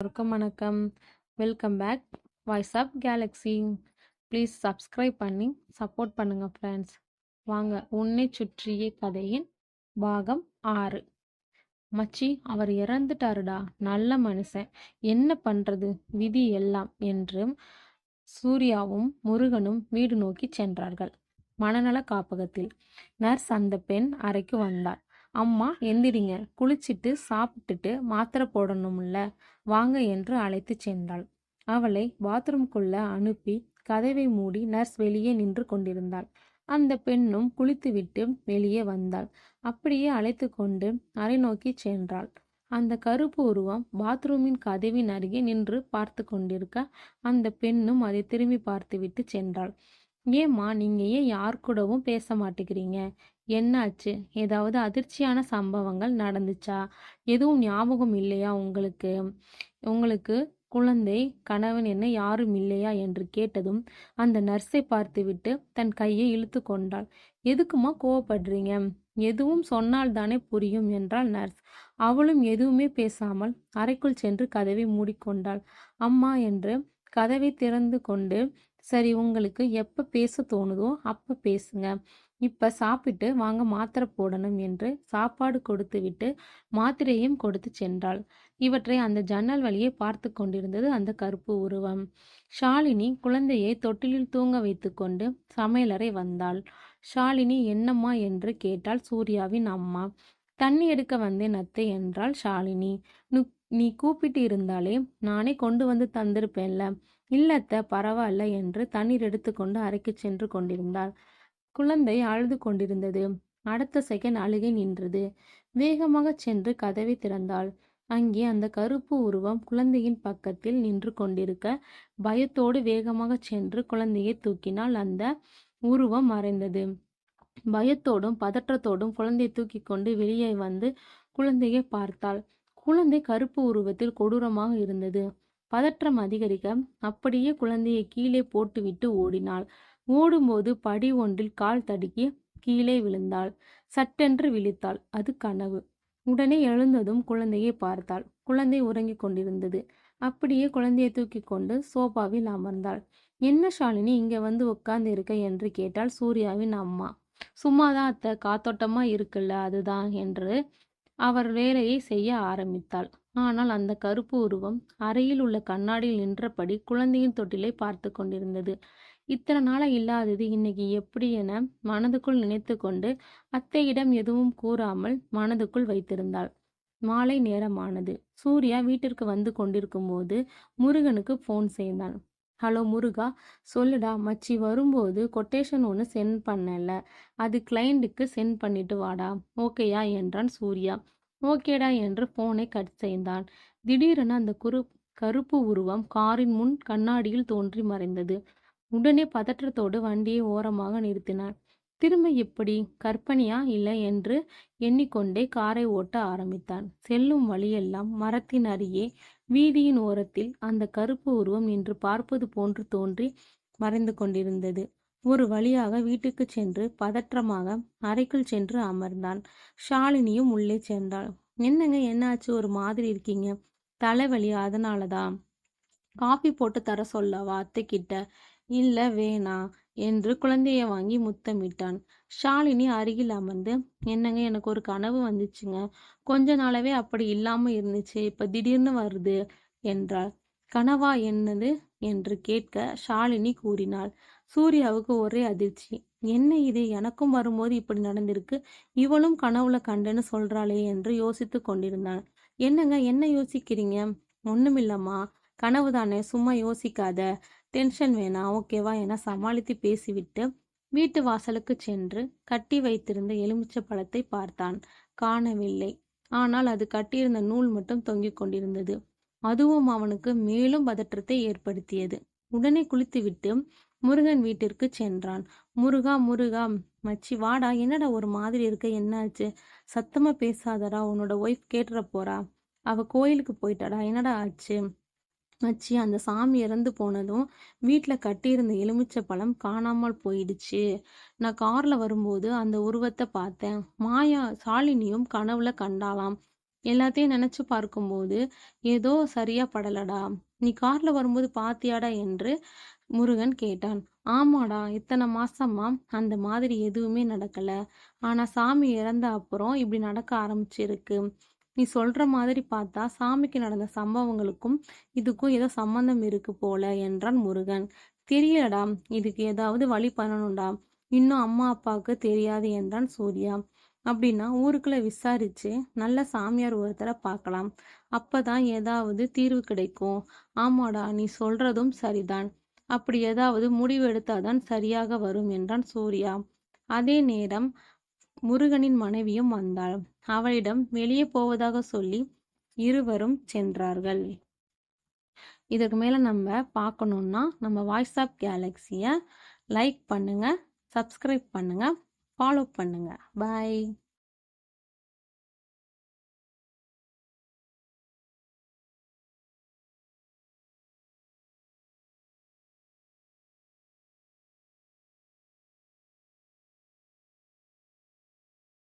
வணக்கம் வணக்கம். Welcome back voice of galaxy please subscribe பண்ணி சப்போர்ட் பண்ணுங்க ஃப்ரெண்ட்ஸ் வாங்க உன்னை சுற்றிய கதையின் பாகம் ஆறு. மச்சி அவர் இறந்துட்டாருடா. நல்ல மனுஷன். என்ன பண்றது? விதி எல்லாம் என்று சூர்யாவும் முருகனும் வீடு நோக்கி சென்றார்கள். மனநல காப்பகத்தில். நர்ஸ் அந்த பெண் அறைக்கு வந்தார் அம்மா எந்திரிங்க. குளிச்சிட்டு சாப்பிட்டுட்டு மாத்திரை போடணும்ல. வாங்க என்று அழைத்து சென்றாள். அவளை பாத்ரூம்குள்ள அனுப்பி கதவை மூடி நர்ஸ் வெளியே நின்று கொண்டிருந்தாள். அந்த பெண்ணும் குளித்துவிட்டு வெளியே வந்தாள். அப்படியே அழைத்து கொண்டு அறை நோக்கி சென்றாள். அந்த கருப்பு உருவம் பாத்ரூமின் கதவின் அருகே நின்று பார்த்து கொண்டிருக்க அந்த பெண்ணும் அதை திரும்பி பார்த்துவிட்டு சென்றாள். ஏம்மா நீங்க ஏன் யார் கூடவும் பேச மாட்டேங்கிறீங்க? என்னாச்சு? ஏதாவது அதிர்ச்சியான சம்பவங்கள் நடந்துச்சா? எதுவும் ஞாபகம் இல்லையா உங்களுக்கு? உங்களுக்கு குழந்தை கணவன் என்ன யாரும் இல்லையா என்று கேட்டதும் அந்த நர்ஸை பார்த்துவிட்டு தன் கையை இழுத்து கொண்டாள். எதுக்குமா கோவப்படுறீங்க? எதுவும் சொன்னால் தானே புரியும் என்றாள் நர்ஸ். அவளும் எதுவுமே பேசாமல் அறைக்குள் சென்று கதவை மூடிக்கொண்டாள். அம்மா என்று கதவை திறந்து கொண்டு சரி உங்களுக்கு எப்போ பேச தோணுதோ அப்போ பேசுங்க. இப்போ சாப்பிட்டு வாங்க மாத்திரை போடணும் என்று சாப்பாடு கொடுத்துவிட்டு மாத்திரையும் கொடுத்து சென்றாள். இவற்றை அந்த ஜன்னல் வழியே பார்த்து கொண்டிருந்தது அந்த கருப்பு உருவம். ஷாலினி குழந்தையை தொட்டிலில் தூங்க வைத்துக்கொண்டு சமையலறை வந்தாள். ஷாலினி என்னம்மா? என்று கேட்டாள் சூர்யாவின் அம்மா. தண்ணி எடுக்க வந்தேன் அத்தை என்றாள் ஷாலினி. நீ கூப்பிட்டு இருந்தாலே நானே கொண்டு வந்து தந்திருப்பேன்ல. இல்லத்த பரவாயில்ல என்று தண்ணீர் எடுத்துக்கொண்டு அறைக்கு சென்று கொண்டிருந்தாள். குழந்தை அழுது கொண்டிருந்தது. அடுத்த செகண்ட் அழுகை நின்றது. வேகமாக சென்று கதவை திறந்தாள். அங்கே அந்த கருப்பு உருவம் குழந்தையின் பக்கத்தில் நின்று கொண்டிருக்க பயத்தோடு வேகமாக சென்று குழந்தையை தூக்கினால் அந்த உருவம் மறைந்தது. பயத்தோடும் பதற்றத்தோடும் குழந்தையை தூக்கி கொண்டு வெளியே வந்து குழந்தையை பார்த்தாள். குழந்தை கருப்பு உருவத்தில் கொடூரமாக இருந்தது. பதற்றம் அதிகரிக்க அப்படியே குழந்தையை கீழே போட்டுவிட்டு ஓடினாள். ஓடும்போது படி ஒன்றில் கால் தடுக்கி கீழே விழுந்தாள். சட்டென்று விழித்தாள். அது கனவு. உடனே எழுந்ததும் குழந்தையை பார்த்தாள். குழந்தை உறங்கிக் கொண்டிருந்தது. அப்படியே குழந்தையை தூக்கி கொண்டு சோபாவில் அமர்ந்தாள். என்ன ஷாலினி இங்க வந்து உட்கார்ந்து இருக்க என்று கேட்டாள் சூர்யாவின் அம்மா. சும்மாதான் அத்தை காத்தோட்டமா இருக்குல்ல அதுதான் என்று அவர் வேலையை செய்ய ஆரம்பித்தாள். ஆனால் அந்த கருப்பு உருவம் அறையில் உள்ள கண்ணாடியில் நின்றபடி குழந்தையின் தொட்டிலை பார்த்து கொண்டிருந்தது. இத்தனை நாளா இல்லாதது இன்னைக்கு எப்படி என மனதுக்குள் நினைத்து கொண்டு அத்தையிடம் எதுவும் கூறாமல் மனதுக்குள் வைத்திருந்தாள். மாலை நேரமானது. சூர்யா வீட்டிற்கு வந்து கொண்டிருக்கும் போது முருகனுக்கு ஃபோன் செய்தான். ஹலோ முருகா. சொல்லுடா மச்சி வரும்போது கொட்டேஷன் ஒன்று சென்ட் பண்ணல. அது கிளைண்ட்டுக்கு சென்ட் பண்ணிட்டு வாடா. ஓகேயா என்றான் சூர்யா. ஓகேடா என்று போனை கட் செய்தான் திடீரென அந்த குரு கருப்பு உருவம் காரின் முன் கண்ணாடியில் தோன்றி மறைந்தது. உடனே பதற்றத்தோடு வண்டியை ஓரமாக நிறுத்தினான் திரும்ப எப்படி கற்பனையா இல்லை? என்று எண்ணிக்கொண்டே காரை ஓட்ட ஆரம்பித்தான் செல்லும் வழியெல்லாம் மரத்தின் அருகே வீதியின் ஓரத்தில் அந்த கருப்பு உருவம் நின்று பார்ப்பது போன்று தோன்றி மறைந்து கொண்டிருந்தது. ஒரு வழியாக வீட்டுக்கு சென்று பதற்றமாக அறைக்குள் சென்று அமர்ந்தான். ஷாலினியும் உள்ளே சென்றாள் என்னங்க என்னாச்சு? ஒரு மாதிரி இருக்கீங்க. தலைவலி அதனாலதான் காஃபி போட்டு தர சொல்லவா அத்தைக்கிட்ட? இல்ல வேணாம் என்று குழந்தைய வாங்கி முத்தமிட்டான். ஷாலினி அருகில் அமர்ந்து என்னங்க எனக்கு ஒரு கனவு வந்துச்சுங்க. கொஞ்ச நாளாவே அப்படி இல்லாம இருந்துச்சு. இப்ப திடீர்னு வருது என்றாள். கனவா என்னது? என்று கேட்க ஷாலினி கூறினாள். சூர்யாவுக்கு ஒரே அதிர்ச்சி. என்ன இது? எனக்கும் வரும்போது இப்படி நடந்திருக்கு. இவளும் கனவுல கண்டேன்னு சொல்றாளே என்று யோசித்து கொண்டிருந்தான் என்னங்க? என்ன யோசிக்கிறீங்க? ஒண்ணுமில்லம்மா. கனவு தானே சும்மா யோசிக்காத. டென்ஷன் வேணாம். ஓகேவா? என சமாளித்து பேசிவிட்டு வீட்டு வாசலுக்கு சென்று கட்டி வைத்திருந்த எலுமிச்சை பழத்தை பார்த்தான். காணவில்லை. ஆனால் அது கட்டியிருந்த நூல் மட்டும் தொங்கிக் கொண்டிருந்தது. அதுவும் அவனுக்கு மேலும் பதற்றத்தை ஏற்படுத்தியது. உடனே குளித்துவிட்டு முருகன் வீட்டிற்கு சென்றான். முருகா முருகா மச்சி வாடா என்னடா ஒரு மாதிரி இருக்க? என்னாச்சு? சத்தமா பேசாதடா உன்னோட ஒய்ஃப் கேட்டுற போறா. அவ கோயிலுக்கு போயிட்டாடா. என்னடா ஆச்சு? மச்சி அந்த சாமி இறந்து போனதும் வீட்டில் கட்டியிருந்த எலுமிச்சை பழம் காணாமல் போயிடுச்சு. நான் கார்ல வரும்போது அந்த உருவத்தை பார்த்தேன். மாயா சாலினியும் கனவுல கண்டாலாம் எல்லாத்தையும் நினைச்சு பார்க்கும்போது ஏதோ சரியா படலடா நீ கார்ல வரும்போது பாத்தியாடா என்று முருகன் கேட்டான். ஆமாடா இத்தனை மாசமா அந்த மாதிரி எதுவுமே நடக்கல. ஆனா சாமி இறந்த அப்புறம் இப்படி நடக்க ஆரம்பிச்சிருக்கு. நீ சொல்ற மாதிரி பார்த்தா சாமிக்கு நடந்த சம்பவங்களுக்கும் இதுக்கும் ஏதோ சம்பந்தம் இருக்கு போல என்றான் முருகன். தெரியலடா இதுக்கு ஏதாவது வழி பண்ணணும்டா. இன்னும் அம்மா அப்பாவுக்கு தெரியாது என்றான் சூர்யா. அப்படின்னா ஊருக்குள்ள விசாரிச்சு நல்ல சாமியார் ஒருத்தரை பார்க்கலாம். அப்பதான் ஏதாவது தீர்வு கிடைக்கும். ஆமாடா நீ சொல்றதும் சரிதான். அப்படி ஏதாவது முடிவு எடுத்தாதான் சரியாக வரும் என்றான் சூர்யா. அதே நேரம் முருகனின் மனைவியும் வந்தாள். அவளிடம் வெளியே போவதாக சொல்லி இருவரும் சென்றார்கள். இதுக்கு மேலே நம்ம பார்க்கணுன்னா நம்ம வாட்ஸ்அப் கேலக்ஸியை லைக் பண்ணுங்கள் சப்ஸ்கிரைப் பண்ணுங்கள் ஃபாலோ பண்ணுங்கள் பாய்